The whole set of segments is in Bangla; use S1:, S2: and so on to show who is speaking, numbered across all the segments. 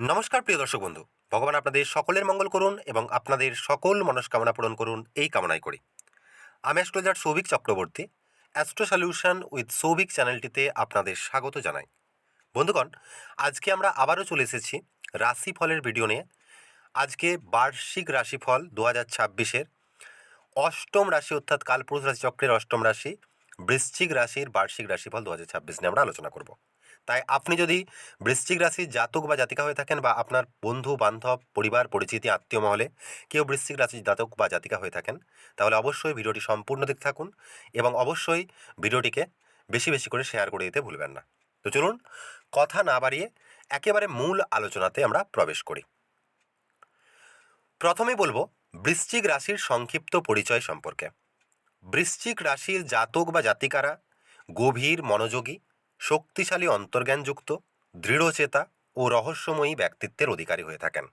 S1: নমস্কার, প্রিয় দর্শক বন্ধু। ভগবান আপনাদের সকলের মঙ্গল করুন এবং আপনাদের সকল মনস্কামনা পূরণ করুন এই কামনাই করি। আমি astrologer Souvik Chakraborty, astro solution with Souvik চ্যানেলটিতে আপনাদের স্বাগত জানাই। বন্ধুগণ, আজকে আমরা আবারও চলে এসেছি রাশিফলের ভিডিও নিয়ে। আজকে বার্ষিক রাশিফল দু হাজার ছাব্বিশের। অষ্টম রাশি অর্থাৎ কালপুরুষ রাশি চক্রের অষ্টম রাশি, বৃশ্চিক রাশির বার্ষিক রাশিফল দু হাজার ছাব্বিশ নিয়ে আমরা আলোচনা করব। তাই আপনি যদি বৃশ্চিক রাশির জাতক বা জাতিকা হয়ে থাকেন বা আপনার বন্ধু, বান্ধব, পরিবার, পরিচিতি, আত্মীয় মহলে কেউ বৃশ্চিক রাশির জাতক বা জাতিকা হয়ে থাকেন, তাহলে অবশ্যই ভিডিওটি সম্পূর্ণ দেখতে থাকুন এবং অবশ্যই ভিডিওটিকে বেশি বেশি করে শেয়ার করে দিতে ভুলবেন না। তো চলুন কথা না বাড়িয়ে একেবারে মূল আলোচনাতে আমরা প্রবেশ করি। প্রথমেই বলব বৃশ্চিক রাশির সংক্ষিপ্ত পরিচয় সম্পর্কে। বৃশ্চিক রাশির জাতক বা জাতিকারা গভীর, মনোযোগী শক্তিশালী অন্তর্জ্ঞানযুক্ত, দৃঢ়চেতা ও রহস্যময়ী ব্যক্তিত্বের অধিকারী হয়ে থাকেন।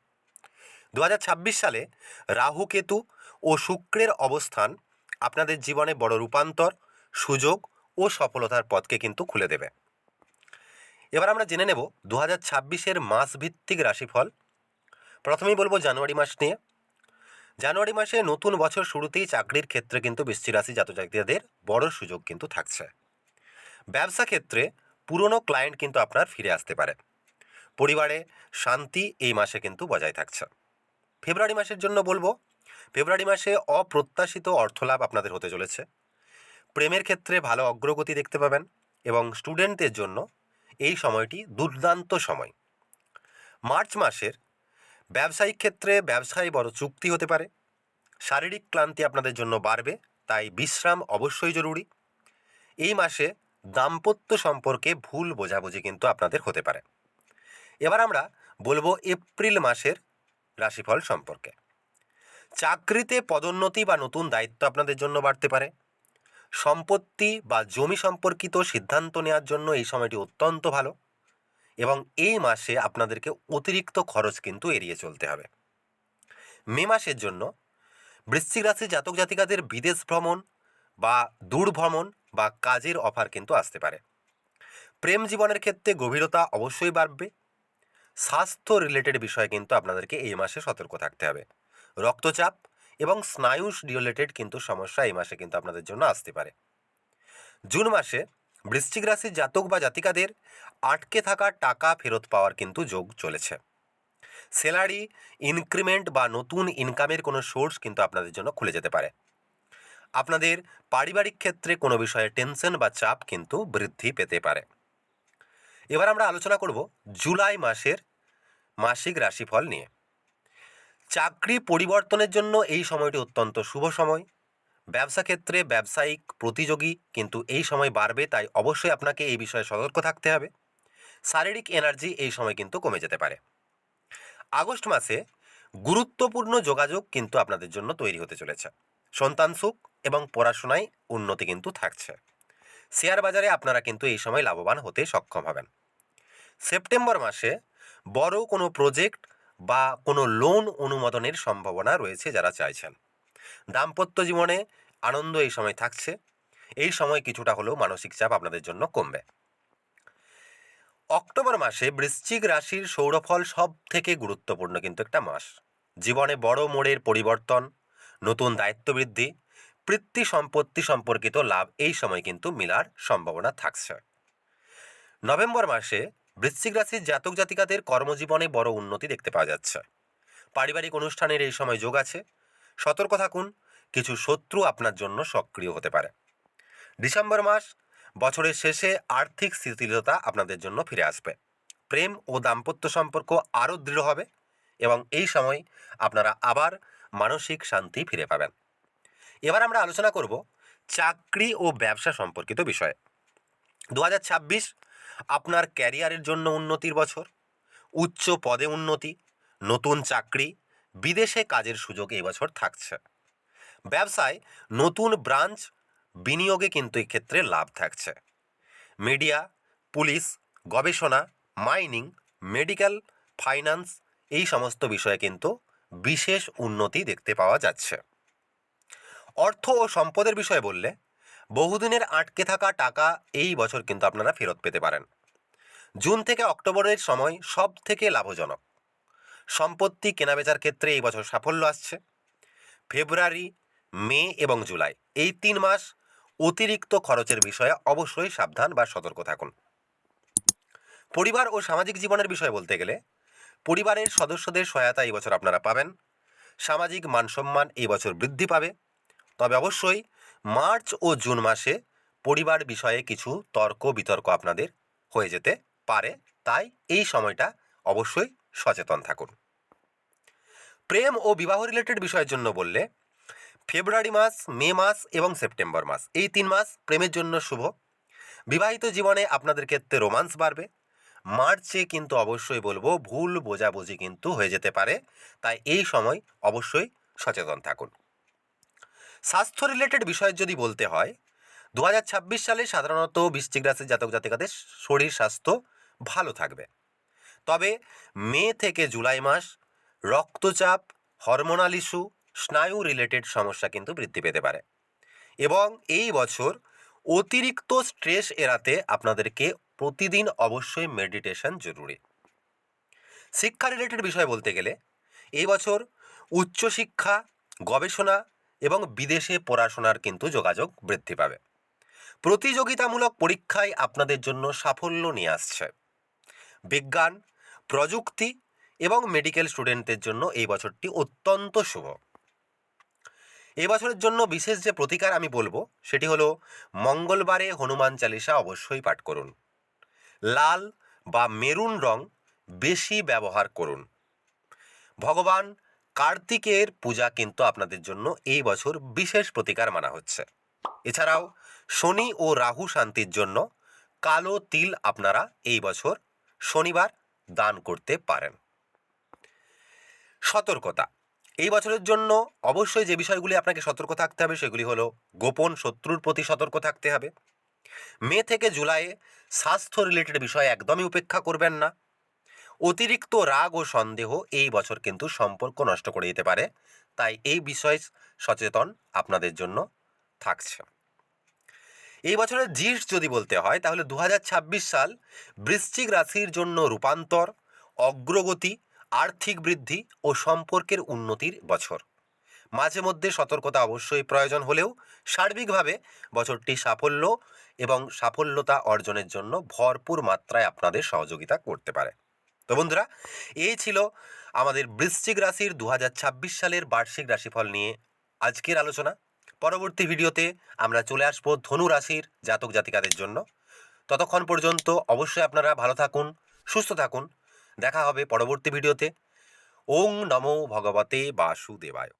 S1: দু হাজার ছাব্বিশ সালে রাহু কেতু ও শুক্রের অবস্থান আপনাদের জীবনে বড় রূপান্তর, সুযোগ ও সফলতার পথকে কিন্তু খুলে দেবে। এবার আমরা জেনে নেব দু হাজার ছাব্বিশের মাসভিত্তিক রাশিফল। প্রথমেই বলব জানুয়ারি মাস নিয়ে। জানুয়ারি মাসে নতুন বছর শুরুতেই চাকরির ক্ষেত্রে কিন্তু বৃশ্চিক রাশি জাতজাতিদের বড় সুযোগ কিন্তু থাকছে। ব্যবসা ক্ষেত্রে পুরনো ক্লায়েন্ট কিন্তু আপনার ফিরে আসতে পারে। পরিবারে শান্তি এই মাসে কিন্তু বজায় থাকছে। ফেব্রুয়ারি মাসের জন্য বলব, ফেব্রুয়ারি মাসে অপ্রত্যাশিত অর্থলাভ আপনাদের হতে চলেছে। প্রেমের ক্ষেত্রে ভালো অগ্রগতি দেখতে পাবেন এবং স্টুডেন্টদের জন্য এই সময়টি দুর্দান্ত সময়। মার্চ মাসের ব্যবসায়িক ক্ষেত্রে ব্যবসায় বড় চুক্তি হতে পারে। শারীরিক ক্লান্তি আপনাদের জন্য বাড়বে, তাই বিশ্রাম অবশ্যই জরুরি। এই মাসে দাম্পত্য সম্পর্কে ভুল বোঝাবুঝি কিন্তু আপনাদের হতে পারে। এবার আমরা বলব এপ্রিল মাসের রাশিফল সম্পর্কে। চাকরিতে পদোন্নতি বা নতুন দায়িত্ব আপনাদের জন্য বাড়তে পারে। সম্পত্তি বা জমি সম্পর্কিত সিদ্ধান্ত নেওয়ার জন্য এই সময়টি অত্যন্ত ভালো এবং এই মাসে আপনাদেরকে অতিরিক্ত খরচ কিন্তু এড়িয়ে চলতে হবে। মে মাসের জন্য বৃশ্চিক রাশি জাতক জাতিকাদের বিদেশ ভ্রমণ বা দূর ভ্রমণ বা কাজের অফার কিন্তু আসতে পারে। প্রেম জীবনের ক্ষেত্রে গভীরতা অবশ্যই বাড়বে। স্বাস্থ্য রিলেটেড বিষয়ে কিন্তু আপনাদেরকে এই মাসে সতর্ক থাকতে হবে। রক্তচাপ এবং স্নায়ু রিলেটেড কিন্তু সমস্যা এই মাসে কিন্তু আপনাদের জন্য আসতে পারে। জুন মাসে বৃশ্চিক রাশির জাতক বা জাতিকাদের আটকে থাকা টাকা ফেরত পাওয়ার কিন্তু যোগ চলেছে। স্যালারি ইনক্রিমেন্ট বা নতুন ইনকামের কোনো সোর্স কিন্তু আপনাদের জন্য খুলে যেতে পারে। আপনাদের পারিবারিক ক্ষেত্রে কোনো বিষয়ে টেনশন বা চাপ কিন্তু বৃদ্ধি পেতে পারে। এবার আমরা আলোচনা করব জুলাই মাসের মাসিক রাশিফল নিয়ে। চাকরি পরিবর্তনের জন্য এই সময়টি অত্যন্ত শুভ সময়। ব্যবসা ক্ষেত্রে ব্যবসায়িক প্রতিযোগী কিন্তু এই সময় বাড়বে, তাই অবশ্যই আপনাকে এই বিষয়ে সতর্ক থাকতে হবে। শারীরিক এনার্জি এই সময় কিন্তু কমে যেতে পারে। আগস্ট মাসে গুরুত্বপূর্ণ যোগাযোগ কিন্তু আপনাদের জন্য তৈরি হতে চলেছে। সন্তান সুখ এবং পড়াশোনায় উন্নতি কিন্তু থাকছে। শেয়ার বাজারে আপনারা কিন্তু এই সময় লাভবান হতে সক্ষম হবেন। সেপ্টেম্বর মাসে বড় কোনো প্রজেক্ট বা কোনো লোন অনুমোদনের সম্ভাবনা রয়েছে যারা চাইছেন। দাম্পত্য জীবনে আনন্দ এই সময় থাকছে। এই সময় কিছুটা হলেও মানসিক চাপ আপনাদের জন্য কমবে। অক্টোবর মাসে বৃশ্চিক রাশির সৌরফল সব থেকে গুরুত্বপূর্ণ কিন্তু একটা মাস। জীবনে বড় মোড়ের পরিবর্তন নতুন দায়িত্ব বৃদ্ধি বৃত্তি সম্পত্তি সম্পর্কিত লাভ এই সময় কিন্তু মিলার সম্ভাবনা থাকছে। নভেম্বর মাসে বৃশ্চিক রাশির জাতক জাতিকাদের কর্মজীবনে বড় উন্নতি দেখতে পাওয়া যাচ্ছে। পারিবারিক অনুষ্ঠানের এই সময় যোগ আছে। সতর্ক থাকুন, কিছু শত্রু আপনার জন্য সক্রিয় হতে পারে। ডিসেম্বর মাস বছরের শেষে আর্থিক স্থিতিশীলতা আপনাদের জন্য ফিরে আসবে। প্রেম ও দাম্পত্য সম্পর্ক আরও দৃঢ় হবে এবং এই সময় আপনারা আবার মানসিক শান্তি ফিরে পাবেন। এবার আমরা আলোচনা করব চাকরি ও ব্যবসা সম্পর্কিত বিষয়ে। দু হাজার ছাব্বিশ আপনার ক্যারিয়ারের জন্য উন্নতির বছর, উচ্চ পদে উন্নতি, নতুন চাকরি, বিদেশে কাজের সুযোগ এই বছর থাকছে। ব্যবসায় নতুন ব্রাঞ্চ বিনিয়োগে কিন্তু এই ক্ষেত্রে লাভ থাকছে। মিডিয়া, পুলিশ, গবেষণা, মাইনিং, মেডিকেল, ফাইন্যান্স এই সমস্ত বিষয়ে কিন্তু বিশেষ উন্নতি দেখতে পাওয়া যাচ্ছে। অর্থ ও সম্পদের বিষয়ে বললে, বহুদিনের আটকে থাকা টাকা এই বছর কিন্তু আপনারা ফেরত পেতে পারেন। জুন থেকে অক্টোবরের সময় সব থেকে লাভজনক। সম্পত্তি কেনাবেচার ক্ষেত্রে এই বছর সাফল্য আসছে। ফেব্রুয়ারি, মে এবং জুলাই এই তিন মাস অতিরিক্ত খরচের বিষয়ে অবশ্যই সাবধান বা সতর্ক থাকুন। পরিবার ও সামাজিক জীবনের বিষয় বলতে গেলে পরিবারের সদস্যদের সহায়তা এই বছর আপনারা পাবেন। সামাজিক মানসম্মান এই বছর বৃদ্ধি পাবে। তবে অবশ্যই মার্চ ও জুন মাসে পরিবার বিষয়ে কিছু তর্ক, বিতর্ক আপনাদের হয়ে যেতে পারে। তাই এই সময়টা অবশ্যই সচেতন থাকুন। প্রেম ও বিবাহ রিলেটেড বিষয়ের জন্য বললে, ফেব্রুয়ারি মাস, মে মাস এবং সেপ্টেম্বর মাস, এই তিন মাস প্রেমের জন্য শুভ। বিবাহিত জীবনে আপনাদের ক্ষেত্রে রোমান্স বাড়বে। মার্চে কিন্তু অবশ্যই বলব ভুল বোঝাবুঝি কিন্তু হয়ে যেতে পারে। তাই এই সময় অবশ্যই সচেতন থাকুন। স্বাস্থ্য রিলেটেড বিষয় যদি বলতে হয় দু হাজার ছাব্বিশ সালে সাধারণত বৃশ্চিক রাশির জাতক জাতিকাদের শরীর স্বাস্থ্য ভালো থাকবে। তবে মে থেকে জুলাই মাস রক্তচাপ হরমোনাল ইস্যু স্নায়ু রিলেটেড সমস্যা কিন্তু বৃদ্ধি পেতে পারে। এবং এই বছর অতিরিক্ত স্ট্রেস এড়াতে আপনাদেরকে প্রতিদিন অবশ্যই মেডিটেশন জরুরি। শিক্ষা রিলেটেড বিষয় বলতে গেলে, এই বছর উচ্চশিক্ষা গবেষণা এবং বিদেশে পড়াশোনার কিন্তু যোগাযোগ বৃদ্ধি পাবে। প্রতিযোগিতামূলক পরীক্ষায় আপনাদের জন্য সাফল্য নিয়ে আসছে। বিজ্ঞান, প্রযুক্তি এবং মেডিকেল স্টুডেন্টদের জন্য এই বছরটি অত্যন্ত শুভ। এই বছরের জন্য বিশেষ যে প্রতিকার আমি বলব, সেটি হলো মঙ্গলবারে হনুমান চালিসা অবশ্যই পাঠ করুন। লাল বা মেরুন রং বেশি ব্যবহার করুন। ভগবান কার্তিকের পূজা কিন্তু আপনাদের জন্য এই বছর বিশেষ প্রতিকার মানা হচ্ছে। এছাড়াও শনি ও রাহু শান্তির জন্য কালো তিল আপনারা এই বছর শনিবার দান করতে পারেন। সতর্কতা। এই বছরের জন্য অবশ্যই যে বিষয়গুলি আপনাকে সতর্ক থাকতে হবে সেগুলি হলো গোপন শত্রুর প্রতি সতর্ক থাকতে হবে। মে থেকে জুলাইয়ে স্বাস্থ্য রিলেটেড বিষয় একদমই উপেক্ষা করবেন না। অতিরিক্ত রাগ ও সন্দেহ এই বছর কিন্তু সম্পর্ক নষ্ট করে দিতে পারে। তাই এই বিষয়ে সচেতন আপনাদের জন্য থাকছে। এই বছরের জিস যদি বলতে হয়, তাহলে দু হাজার ছাব্বিশ সাল বৃশ্চিক রাশির জন্য রূপান্তর, অগ্রগতি, আর্থিক বৃদ্ধি ও সম্পর্কের উন্নতির বছর। মাঝে মধ্যে সতর্কতা অবশ্যই প্রয়োজন হলেও সার্বিকভাবে বছরটি সাফল্য এবং সাফল্যতা অর্জনের জন্য ভরপুর মাত্রায় আপনাদের সহযোগিতা করতে পারে। তো বন্ধুরা, এই ছিল আমাদের বৃশ্চিক রাশির দু হাজার ছাব্বিশ সালের বার্ষিক রাশিফল নিয়ে আজকের আলোচনা। পরবর্তী ভিডিওতে আমরা চলে আসব ধনু রাশির জাতক জাতিকাদের জন্য। ততক্ষণ পর্যন্ত অবশ্যই আপনারা ভালো থাকুন, সুস্থ থাকুন। দেখা হবে পরবর্তী ভিডিওতে। ওং নমো ভগবতে বাসুদেবায়।